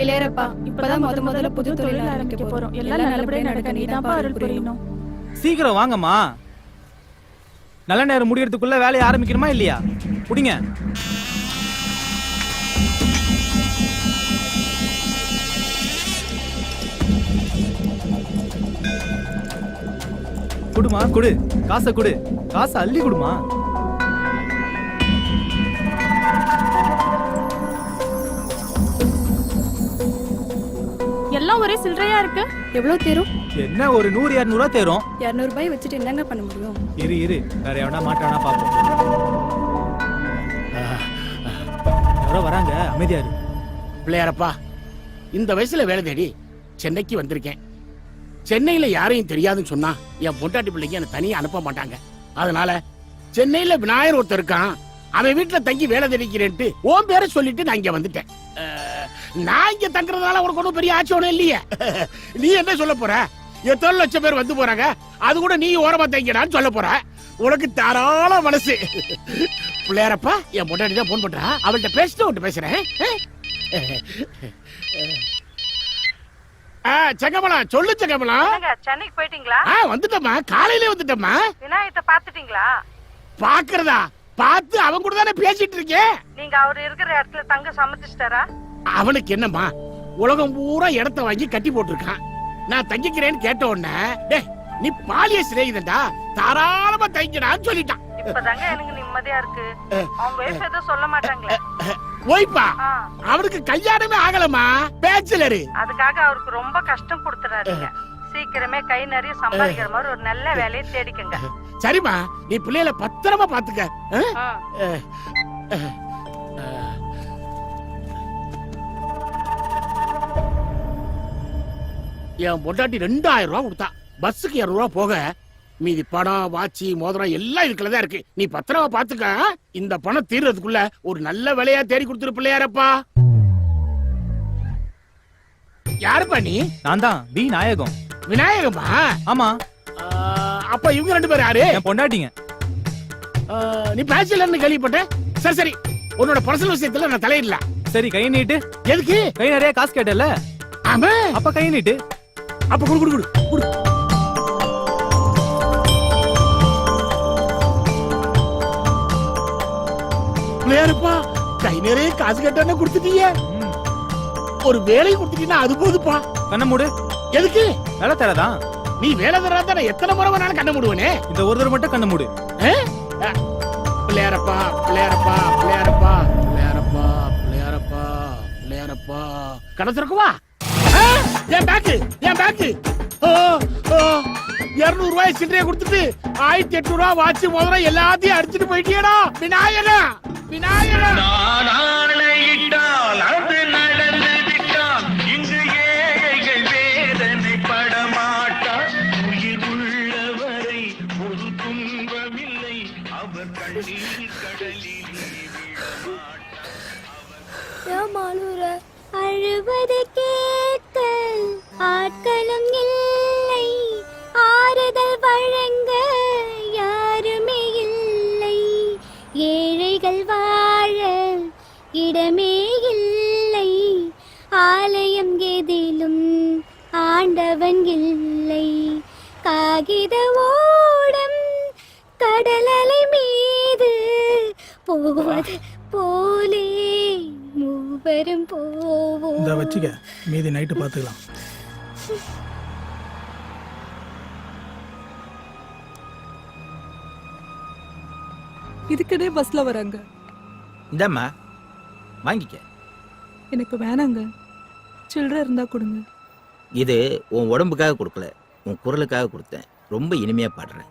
பிள்ளையரப்பா இப்பதான் முத முதல்ல புது தொழில் ஆரம்பிக்க போறோம். எல்லாம் நல்லபடியா நடக்க நீதான்ப்பா அருள் புரியணும். சீக்கிரம் வாங்கம்மா. நல்ல நேரம் முடியறதுக்குள்ள வேலையை ஆரம்பிக்கணுமா இல்லையா? புடிங்க குடுமா குடு. காசை குடு. காசை அள்ளி குடுமா. எல்லாம் ஒரே சில்லறையா இருக்கு? எவ்வளவு தேரும்? என்ன ஒரு நூறு இரநூறுவா தேரும்? இருநூறு ரூபாய் வச்சுட்டு என்னங்க பண்ண முடியும்? இரு இரு. வேற எவனா மாட்டானா பாப்போம். யாரோ வராங்க. அமைதியா இரு. பிள்ளையாரப்பா இந்த வயசுல வேலை தேடி சென்னைக்கு வந்திருக்கேன். சென்னையில யாரையும் தெரியாதுன்னு சொன்னா என் பொண்டாட்டி பிள்ளைக்கு என்ன தனியா அனுப்ப மாட்டாங்க. அதனால சென்னையில விநாயகர் ஒருத்தர் இருக்கான். அவன் வீட்டுல தங்கி வேலை தேடிக்கிறேன்ட்டு உன் பேரை சொல்லிட்டு நான் இங்க வந்துட்டேன். நான் இங்க தங்குறதுனால உனக்கு ஒன்றும் பெரிய ஆட்சி ஒண்ணும் இல்லையே. நீ என்ன சொல்ல போற? எத்தனை லட்சம் பேர் வந்து போறாங்க? அது கூட நீ ஓரமா தங்கிடான்னு சொல்ல போற. உனக்கு தாராள மனசு. பிள்ளையாரப்பா என் பொண்டாட்டி தான் போன் பண்றா. அவள்கிட்ட பேசிட்டு உன்கிட்ட பேசுறேன். ஆ, செங்கமலம் சொல்லு செங்கமலம் சென்னைக்கு போயிட்டீங்களா? ஆ வந்துட்டம்மா. காலையிலே வந்துட்டம்மா. விநாயகத்தை பாத்துட்டீங்களா பாக்குறதா பார்த்து அவன் கூட தானே பேசிட்டு இருக்கேன். நீங்க அவர் இருக்கிற இடத்துல தங்க சம்மதிச்சிட்டாரா அவனுக்கு என்னம்மா? உலகம் பூரா இடத்த வாங்கி கட்டி போட்டிருக்கான். நான் தங்கிக்கிறேன்னு கேட்ட உடனே நீ பாலிய சிநேகிதன்டா? தாராளமா தங்கிடான்னு சொல்லிட்டான். இப்பதாங்க எனக்கு நிம்மதியா இருக்கு. அவங்க வயசு எதுவும் சொல்ல மாட்டாங்களே. ஓய்ப்பா ஆ, அவனுக்கு கல்யாணமே ஆகலம்மா. பேச்சுலரு அதுக்காக அவருக்கு ரொம்ப கஷ்டம் கொடுத்துறாதீங்க. சீக்கிரமே கை நிறைய சம்பாதிக்கிற மாதிரி ஒரு நல்ல வேலையை தேடிக்கங்க. சரிம்மா. நீ பிள்ளைகளை பத்திரமா பாத்துக்க. என் பொண்டாட்டி ரெண்டாயிரம் ரூபாய் கொடுத்தா. பஸ்ஸுக்கு இருநூறு ரூபாய் போக. மீதி பணம் வாட்சி மோதிரம் எல்லாம் இதுக்குள்ளதான் இருக்கு. நீ பத்திரமா பாத்துக்க இந்த பணம் தீர்றதுக்குள்ள ஒரு நல்ல வேலையா தேடி கொடுத்துரு பிள்ளையாரப்பா. யாருப்பா நீ? நான் தான் வி நாயகம். விநாயகமா ஆமா. ஆ, அப்ப இவங்க ரெண்டு பேரும் யாரு? என் பொண்டாட்டிங்க. ஆ, நீ பேச்சுலன்னு கேள்விப்பட்டேன். சரி சரி. உன்னோட பர்சனல் விஷயத்துல நான் தலையிடல. சரி கை நீட்டு. எதுக்கு? கை நிறைய காசு கேட்டல ஆமா. அப்ப கை நீட்டு. அப்ப குடு குடு குடு பிள்ளையாருப்பா கை நிறைய காசு கேட்டானே கொடுத்துட்டீங்க. ஒரு வேலையை கொடுத்துட்டீங்கன்னா அது போதுப்பா. கண்ணை மூடு. எதுக்கு? வேலை தரதான் நீ வேலை தரா தானே? எத்தனை முறை வேணாலும் கண்ண முடுவனே. இந்த ஒரு தடவை மட்டும் கண்ணை மூடு. பிள்ளையாரப்பா பிள்ளையாரப்பா பிள்ளையாரப்பா பிள்ளையாரப்பா பிள்ளையாரப்பா பிள்ளையாரப்பா கடை திறக்குவா ஆ, என் பேக்கு என் பேக்கு இருநூறு ரூபாய் சில்லறையை கொடுத்துட்டு ஆயிரத்தி எட்நூறு ரூபாய் வாட்சி முதல்ல எல்லாத்தையும் அடிச்சுட்டு போயிட்டியடா. விநாயகா விநாயகா நாளையிட்டால் ஆட்களும் இல்லை. ஆறுதல் வழங்க யாருமே இல்லை. ஏழைகள் வாழ இடமே இல்லை. ஆலயம் எதிலும் ஆண்டவன் இல்லை. காகித ஓடம் கடலலை மீது போவது போலே. மூவரும் போவோம். இதை வச்சுக்க. மீதி நைட்டு பார்த்துக்கலாம். இதுக்குனே பஸ்ல வராங்க. இந்தாம்மா வாங்கிக்க. எனக்கு வேணாங்க. சில்லறை இருந்தா கொடுங்க. இது உன் உடம்புக்காக கொடுக்கல உன் குரலுக்காக கொடுத்தேன். ரொம்ப இனிமையா பாடுறேன்.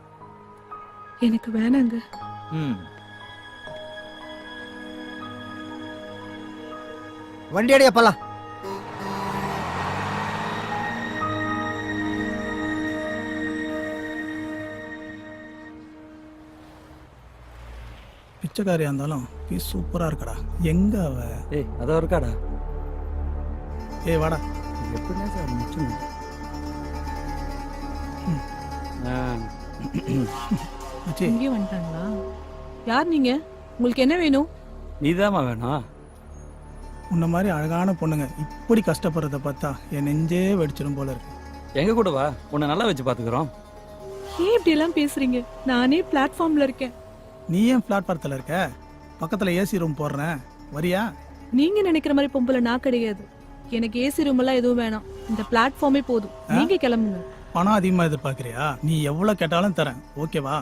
எனக்கு வேணாங்க. ம். வண்டி அடைய போலாம். பிச்சைக்காரியா இருந்தாலும் பீஸ் சூப்பரா இருக்கடா. எங்க அவ? ஏய் அதோ இருக்காடா. ஏய் வாடா. எப்படின்னா சார் மச்சி. இங்கே வந்துட்டாங்களா? யார் நீங்க? உங்களுக்கு என்ன வேணும்? நீதாம்மா வேணும். உன்ன மாதிரி அழகான பொண்ணுங்க இப்படி கஷ்டப்படுறத பார்த்தா என் நெஞ்சே வெடிச்சிடும் போல இருக்கு. எங்க கூட வா? உன்னை நல்லா வச்சு பாத்துக்கிறோம் ஏன் இப்படி எல்லாம் பேசுறீங்க? நானே பிளாட்ஃபார்ம்ல இருக்கேன். நீ ஏன் பிளாட்பாரத்தில் இருக்க? பக்கத்தில் ஏசி ரூம் போடுறேன். வரியா? நீங்க நினைக்கிற மாதிரி பொம்பளை நான் கிடையாது. எனக்கு ஏசி ரூம் எல்லாம் எதுவும் வேணாம். இந்த பிளாட்ஃபார்மே போதும். நீங்க கிளம்புங்க. பணம் அதிகமாக எதிர்பார்க்குறியா? நீ எவ்வளோ கேட்டாலும் தரேன். ஓகேவா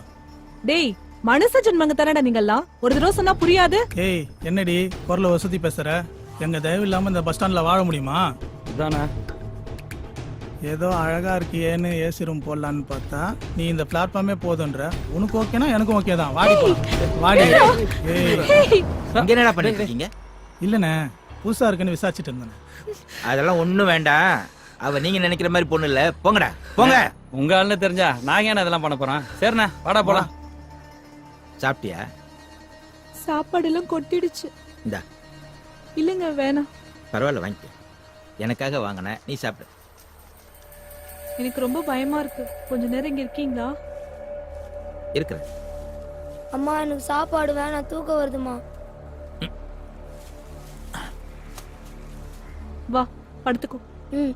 டேய் மனுஷ ஜென்மங்க தானடா நீங்கெல்லாம்? ஒரு தடவை சொன்னா புரியாது? ஏய் என்னடி குரலை வசதி பேசுற? எங்க தயவு இல்லாம இந்த பஸ் ஸ்டாண்ட்ல வாழ முடியுமா? இதானே? ஏதோ அழகா இருக்கியேன்னு ஏசி ரூம் போடலான்னு பார்த்தா நீ இந்த பிளாட்ஃபார்மே போதுன்ற. உனக்கு ஓகேனா எனக்கும் ஓகே தான். வாடி போலாம். வாடி. ஏய் இங்க என்னடா பண்ணிட்டு இருக்கீங்க? இல்லண்ணே புதுசா இருக்குன்னு விசாரிச்சுட்டு இருந்தேன் அதெல்லாம் ஒண்ணும் வேண்டாம். அவ நீங்க நினைக்கிற மாதிரி பொண்ணு இல்ல. போங்கடா. போங்க. உங்க ஆளுன்னு தெரிஞ்சா நான் ஏன் இதெல்லாம் பண்ண போறேன்? சரிண்ணே வாடா போலாம். சாப்பிட்டியா? சாப்பாடு எல்லாம் கொட்டிடுச்சு. இந்தா. இல்லைங்க வேணாம். பரவாயில்ல வாங்கிக்க. எனக்காக வாங்கினேன். நீ சாப்பிடு. எனக்கு ரொம்ப பயமா இருக்கு. கொஞ்ச நேரம் இங்க இருக்கீங்களா? இருக்கிற அம்மா எனக்கு சாப்பாடு வேணாம் தூக்கம் வருதுமா வா படுத்துக்கோ. ம்.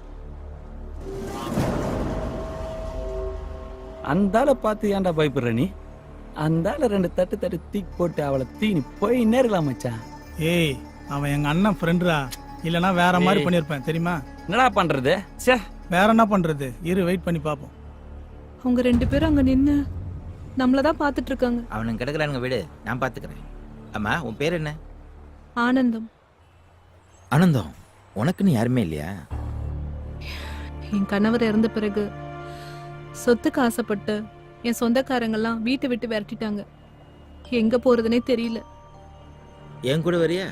அந்த ஆளை பார்த்து ஏன்டா பயப்படுற நீ? அந்த ஆளை ரெண்டு தட்டு தட்டு தூக்கி போட்டு அவளை தீனி போய் நேரலாம் மச்சான். ஏய் அவன் எங்க அண்ணன் ஃப்ரெண்டுடா இல்லனா வேற மாதிரி. பண்ணிருப்பேன் தெரியுமா? என்னடா பண்றது? சே வேற என்ன பண்றது? இரு வெயிட் பண்ணி பாப்போம். அவங்க ரெண்டு பேரும் அங்க நின்னு நம்மளதான் பாத்துட்டு இருக்காங்க அவனுங்க கிடக்குறானுங்க வீடு. நான் பாத்துக்கிறேன் அம்மா உன் பேர் என்ன? ஆனந்தம். ஆனந்தம்? உனக்குன்னு யாருமே இல்லையா? என் கணவர் இறந்த பிறகு சொத்துக்கு ஆசைப்பட்டு என் சொந்தக்காரங்கெல்லாம் வீட்டை விட்டு விரட்டிட்டாங்க. எங்க போறதுனே தெரியல. என் கூட வரியா?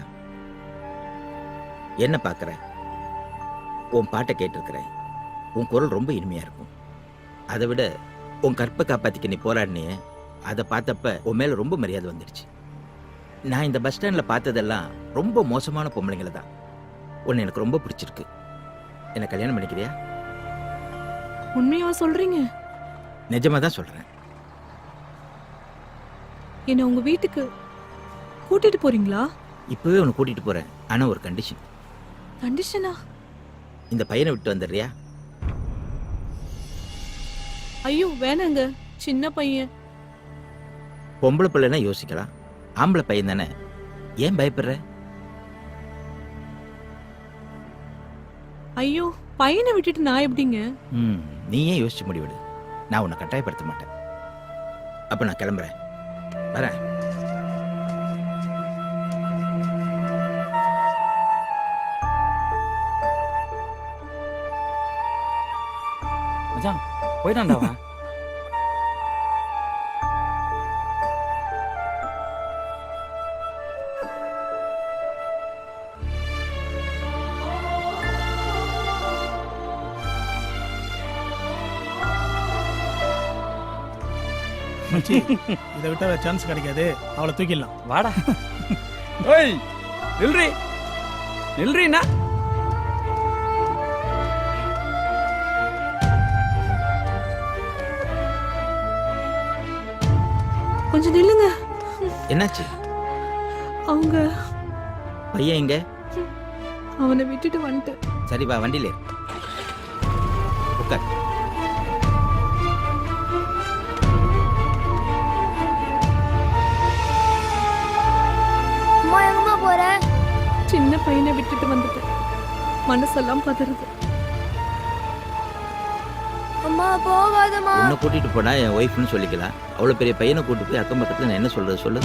என்ன பார்க்கற உன் பாட்டை கேட்டிருக்கிறேன். உன் குரல் ரொம்ப இனிமையா இருக்கும். அதை விட உன் கற்பை காப்பாத்திக்க நீ போராடினியே அதை பார்த்தப்ப உன் மேல ரொம்ப மரியாதை வந்துடுச்சு. நான் இந்த பஸ் ஸ்டாண்ட்ல பார்த்ததெல்லாம் ரொம்ப மோசமான பொம்பளைங்களை தான். உன்னை எனக்கு ரொம்ப பிடிச்சிருக்கு. என்ன கல்யாணம் பண்ணிக்கிறியா? உண்மையா சொல்றீங்க? நிஜமா தான் சொல்றேன். என்ன உங்க வீட்டுக்கு கூட்டிட்டு போறீங்களா? இப்பவே உன்னை கூட்டிட்டு போறேன். ஆனா ஒரு கண்டிஷன் கண்டிஷனா இந்த பையனை விட்டு வந்துடுறியா? ஐயோ வேணாங்க. சின்ன பையன். பொம்பளை பிள்ளைன்னா யோசிக்கலாம். ஆம்பளை பையன் தானே. ஏன் பயப்படுற? ஐயோ பையனை விட்டுட்டு நான் எப்படிங்க? ம் நீ ஏன் யோசிச்சு முடிவெடு? நான் உன்னை கட்டாயப்படுத்த மாட்டேன். அப்ப நான் கிளம்புறேன். வரேன். போயிட்டான்டா அவன். மச்சி இதை விட்டா வேற சான்ஸ் கிடைக்காது. அவளை தூக்கிடலாம். வாடா. ஓய் நில்றி. நில்றீண்ணா என்னாச்சு? அவங்க பையன் எங்க? அவனை விட்டுட்டு வந்துட்டு சரி வா வண்டியில. உட்கார். சின்ன பையனை விட்டுட்டு வந்துட்டு மனசெல்லாம் பதறுது. அம்மா போகாதம்மா. உன்னை கூட்டிட்டு போனா என் ஒய்ஃப்னு சொல்லிக்கலாம். அவ்வளவு பெரிய பையனை கூட்டிட்டு போய் அக்கம் பக்கத்துல நான் என்ன சொல்றது? சொல்லு.